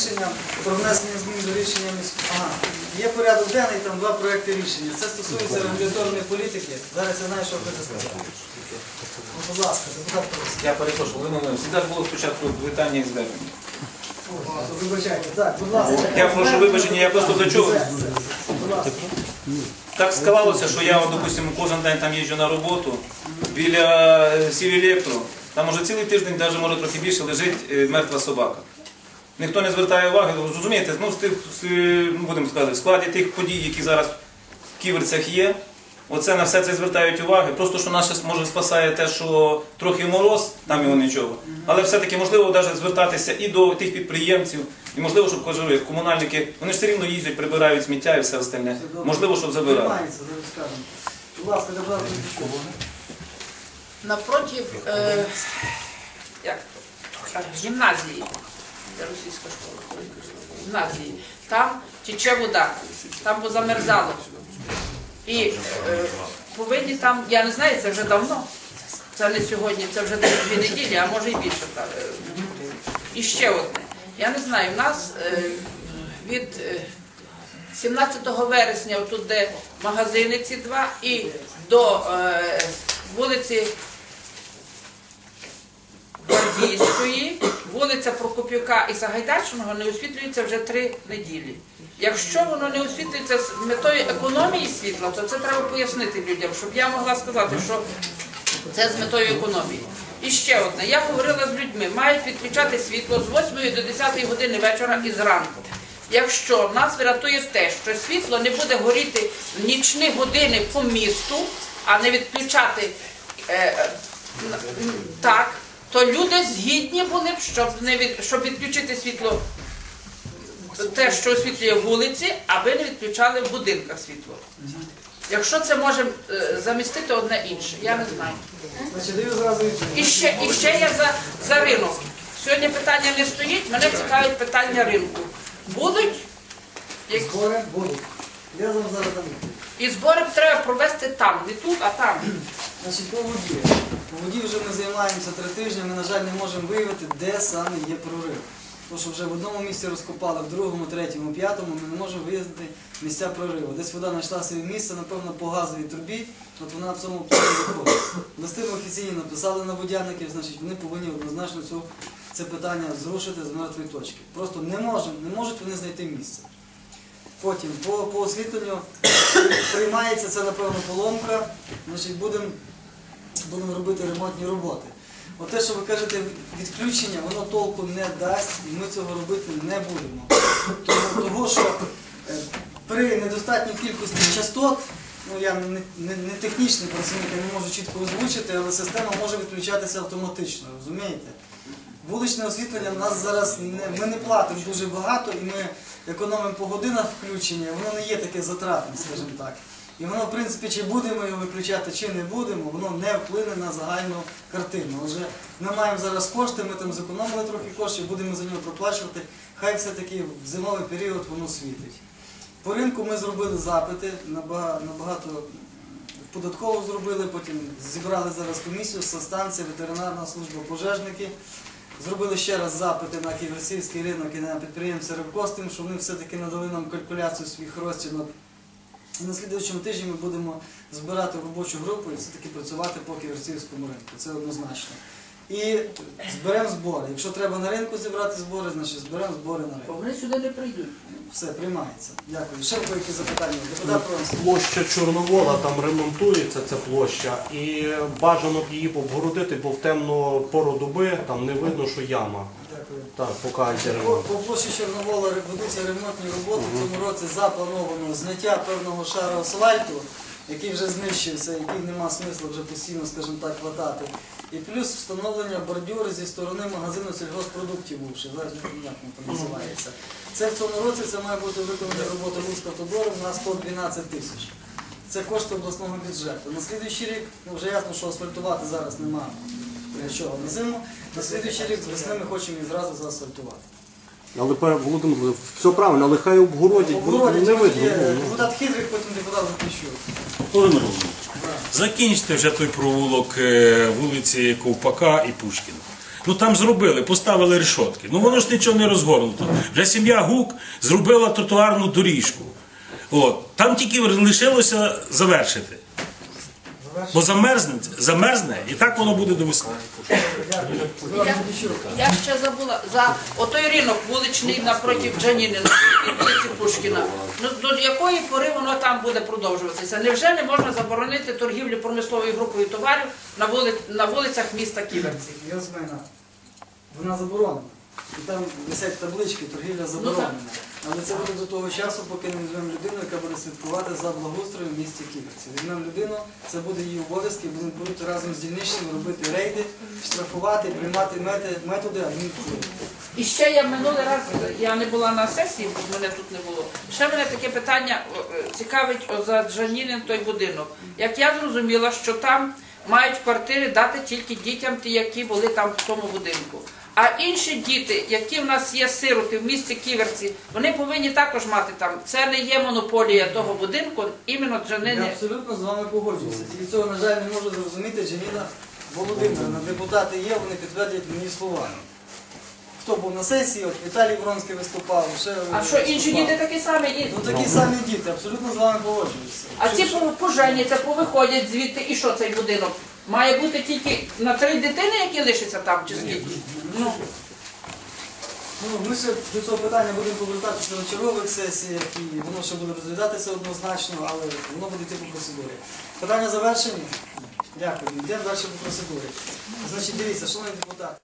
Рішення про внесення змін до рішення міського. Ага. Є порядок денний, там два проекти рішення. Це стосується регуляторної політики. Зараз я знаю, що хочу сказати. Ну, будь ласка, депутат Павловський. Я перепрошую, Володимир Володимирович, ж було спочатку питання і звернення. О, Вибачайте. Так, будь ласка. Я прошу вибачення, я просто зачув. Будь ласка. Так склалося, що я, от, допустимо, кожен день там їжджу на роботу біля е, Сівелектро. Там уже цілий тиждень, навіть може трохи більше, лежить е, мертва собака. Ніхто не звертає уваги, ви розумієте, ну, з тих, з, е, ну, будемо сказати, в складі тих подій, які зараз в ківерцях є, оце на все це звертають уваги. Просто що наше може спасає те, що трохи мороз, там його нічого. Але все-таки можливо навіть звертатися і до тих підприємців, і можливо, щоб кажу, комунальники, вони ж все рівно їздять, прибирають сміття і все остальне. Можливо, щоб забирали. Скажемо. Будь ласка, депутат Павловський. напротив е, як гімназії, російська школа, гімназії, там тече вода, там позамерзало. І е, повинні там, я не знаю, це вже давно, це не сьогодні, це вже дві неділі, а може і більше. так, е, І ще одне. Я не знаю, в нас е, від е, 17 вересня, отут де магазини ці два, і до е, вулиці Гвардійської, вулиця Прокоп'юка і Сагайдачного не освітлюється вже три неділі. Якщо воно не освітлюється з метою економії світла, то це треба пояснити людям, щоб я могла сказати, що це з метою економії. І ще одне, я говорила з людьми, мають відключати світло з 8 до 10 години вечора і зранку. Якщо нас врятує те, що світло не буде горіти в нічні години по місту, а не відключати е, е, так, то люди згідні були б, щоб, не від, щоб відключити світло, те, що освітлює вулиці, аби не відключали в будинках світло. Якщо це може е, замістити одне інше, я не знаю. І ще, і ще я за, за ринок. Сьогодні питання не стоїть, мене цікавить питання ринку. Будуть як- Збори будуть. Я зараз і збори треба провести там, не тут, а там. Значить, по воді. По воді вже ми займаємося три тижні, ми, на жаль, не можемо виявити, де саме є прорив. Тому що вже в одному місці розкопали, в другому, третьому, п'ятому ми не можемо виявити місця прориву. Десь вода знайшла собі місце, напевно, по газовій трубі, от вона в цьому плані виходить. Листи ми офіційно написали на водяників, значить вони повинні однозначно цю, це питання зрушити з мертвої точки. Просто не, можемо, не можуть вони знайти місце. Потім по, по освітленню приймається це, напевно, поломка. Значить, будемо будемо робити ремонтні роботи. От те, що ви кажете, відключення, воно толку не дасть, і ми цього робити не будемо. Тому того, що е, при недостатній кількості частот, ну я не, не, не технічний працівник, я не можу чітко озвучити, але система може відключатися автоматично, розумієте? Вуличне освітлення в нас зараз не, ми не платимо дуже багато і ми економимо по годинах включення, воно не є таке затратне, скажімо так. І воно, в принципі, чи будемо його виключати, чи не будемо, воно не вплине на загальну картину. Отже, ми маємо зараз кошти, ми там зекономили трохи коштів, будемо за нього проплачувати. Хай все-таки в зимовий період воно світить. По ринку ми зробили запити, набагато в податкову зробили, потім зібрали зараз комісію, станція, ветеринарна служба, пожежники. Зробили ще раз запити на Ківерсівський ринок і на підприємця Рибкостим, щоб вони все-таки надали нам калькуляцію своїх розцінок. І на слідуючому тижні ми будемо збирати робочу групу і все-таки працювати по Ківерсівському ринку. Це однозначно. І зберемо збори. Якщо треба на ринку зібрати збори, значить зберемо збори на ринку. Вони сюди не прийдуть. Все, приймається. Дякую. Ще які запитання? Депутат Пронський. Площа Чорновола там ремонтується ця площа, і бажано б її обгородити, бо в темну пору доби там не видно, що яма. Дякую. Так, поки По, ремонт. по площі Чорновола ведуться ремонтні роботи. В цьому році заплановано зняття певного шару асфальту, який вже знищився, який нема смислу вже постійно, скажімо так, хватати. І плюс встановлення бордюри зі сторони магазину сільгоспродуктів бувши, зараз не як він там називається. Це в цьому році це має бути виконана робота Луцькавтодору на 112 тисяч. Це кошти обласного бюджету. На слідуючий рік, ну вже ясно, що асфальтувати зараз немає чого на зиму. На слідуючий рік з весни ми хочемо її зразу заасфальтувати. Але пане Володимир, все правильно, але хай обгородять, бо Обгородять, не тут видно. є ну, ну. Депутат Хидрик, потім депутат Запищук. Володимир Володимирович, закінчите вже той провулок е, вулиці Ковпака і Пушкіна. Ну там зробили, поставили решотки. Ну воно ж нічого не розгорнуто. Вже сім'я Гук зробила тротуарну доріжку. От. Там тільки лишилося завершити. Бо замерзне, замерзне і так воно буде до весни. Я ще забула за отой ринок вуличний напроти Джанінина вулиці Пушкіна. Ну до якої пори воно там буде продовжуватися? Невже не можна заборонити торгівлю промисловою групою товарів на вули... на вулицях міста Ківерці? Його зміна. Вона заборонена. І там висять таблички, торгівля заборонена. Але це буде до того часу, поки не візьмемо людину, яка буде слідкувати за благоустроєм в місті Ківерці. Візьмемо людину, це буде її обов'язки, будемо будуть разом з дільничними робити рейди, штрафувати, приймати методи адмінвпливу. І ще я минулий раз, я не була на сесії, бо мене тут не було. Ще мене таке питання е, цікавить за Джанінин той будинок. Як я зрозуміла, що там мають квартири дати тільки дітям, ті, які були там в тому будинку. А інші діти, які в нас є сироти в місті Ківерці, вони повинні також мати там. Це не є монополія того будинку, іменно Я Джанини. абсолютно з вами погоджуюся. Тільки цього, на жаль, не можу зрозуміти Джаніна Володимирівна. Депутати є, вони підтвердять мені словами. Хто був на сесії, от Віталій Вронський виступав, ще А що інші виступав. діти такі самі? Ну такі самі діти, абсолютно з вами погоджуюся. А ці по- поженяться, повиходять звідти, і що цей будинок? Має бути тільки на три дитини, які лишаться там, чи скільки? Ну, Ну, ми ще до цього питання будемо повертатися на чергових сесіях, і воно ще буде розглядатися однозначно, але воно буде йти по процедурі. Питання завершені? Дякую. Йдемо далі по процедурі. Значить, дивіться, шановні депутати.